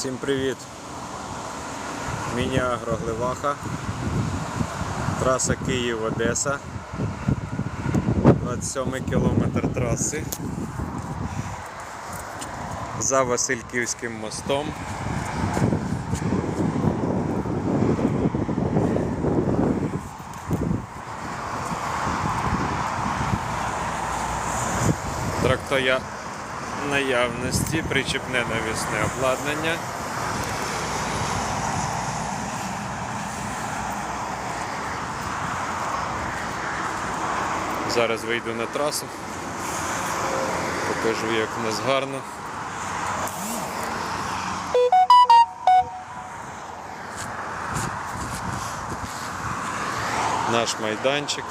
Всім привіт! Міні-агро. Траса Київ-Одеса. 27 кілометр траси. За Васильківським мостом. Трактоя наявності, причепне навісне обладнання. Зараз вийду на трасу, покажу, як у нас гарно. Наш майданчик.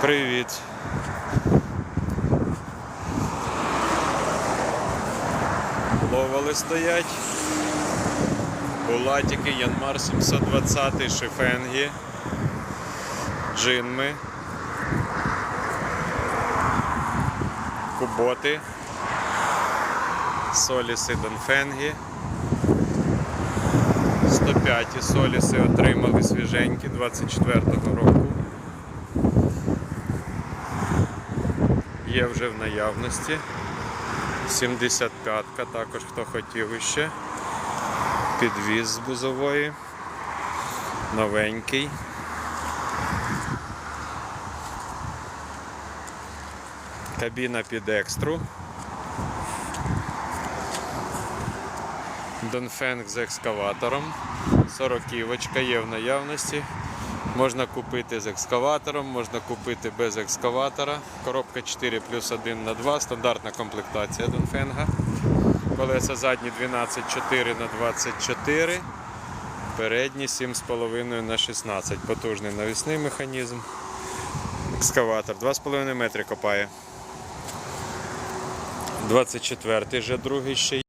Привіт. Ловали стоять. Булатики, Янмар 720, Шифенгі, Джинми, Куботи, Соліси Донфенгі. 105 соліси отримали свіженькі 24-го року. Є вже в наявності. 75-ка, також хто хотів іще. Підвіз з бузової. Новенький. Кабіна під екстру. Донфенг з екскаватором. Сороківочка є в наявності. Можна купити з екскаватором, можна купити без екскаватора. Коробка 4 плюс 1 на 2, стандартна комплектація Донфенга. Колеса задні 12,4 на 24, передні 7,5 на 16. Потужний навісний механізм. Екскаватор 2,5 метри копає. 24-й вже другий ще є.